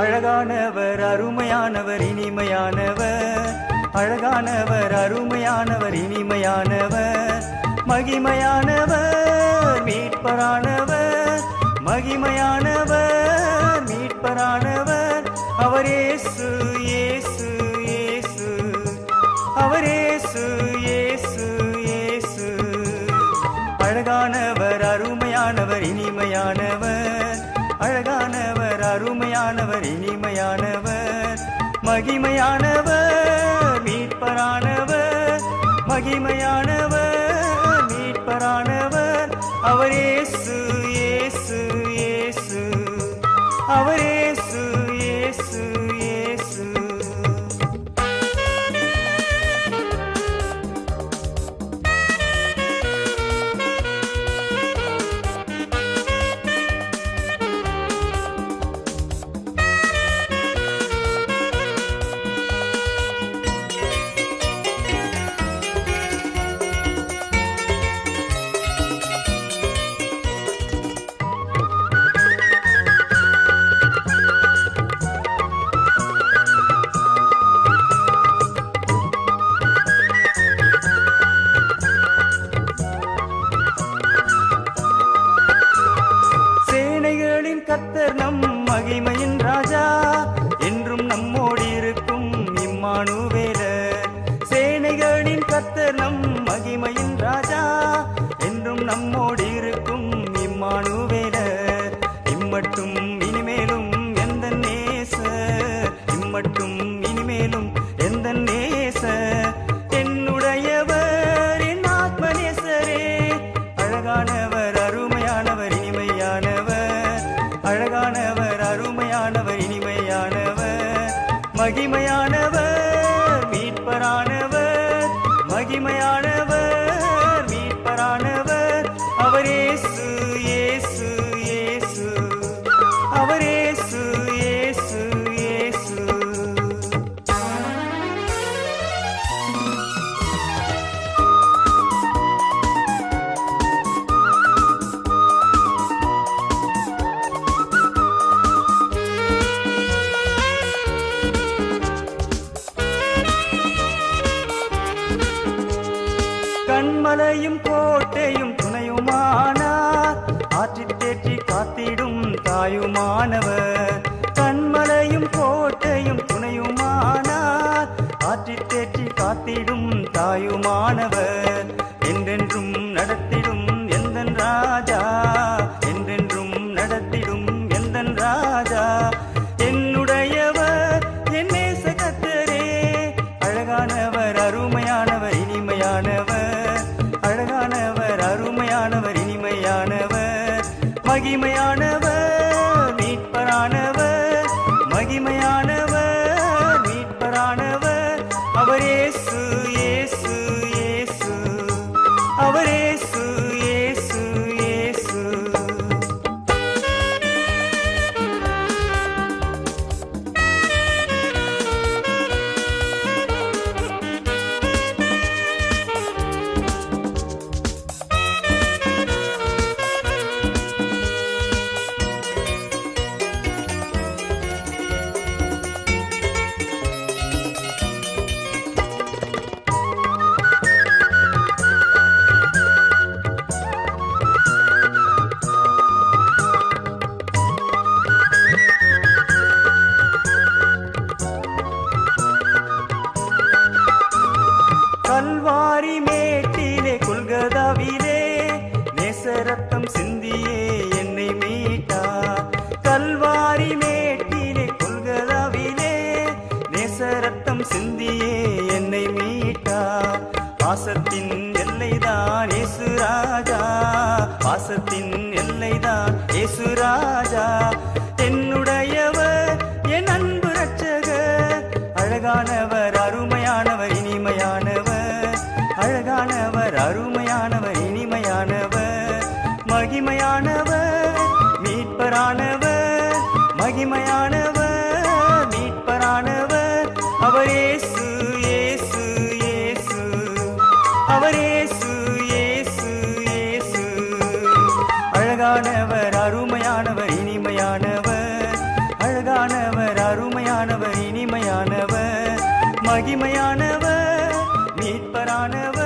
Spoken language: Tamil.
அழகானவர் அருமையானவர் இனிமையானவர். அழகானவர் அருமையானவர் இனிமையானவர். மகிமையானவர் மீட்பரானவர். மகிமையானவர் மீட்பரானவர். அவர் இயேசு ஏசு இயேசு. அவர் இயேசு இயேசு. அழகானவர் அருமையானவர் இனிமையானவர். அழகானவர் அருமையானவர் இனிமையானவர் மகிமையானவர் மீட்பரானவர் மகிமையானவர். கத்தர் நம் மகிமையின் ராஜா. என்றும் நம்மோடு இருக்கும் இம்மானுவேல. சேனைகளின் கத்தர் நம் மகிமையின் ராஜா. என்றும் நம்மோடு தேற்றி காத்திடும் தாயுமானவர். எல்லைதான் இயேசு ராஜா. பாசத்தின் எல்லைதான் இயேசு ராஜா. என்னுடையவர் என் அன்பு ரட்சகர் அழகானவர் அருமையானவர் இனிமையானவர். அழகானவர் அருமையானவர் இனிமையானவர். மகிமையானவர் மீட்பரானவர். மகிமையான மகிமையானவர் மீட்பரானவர்.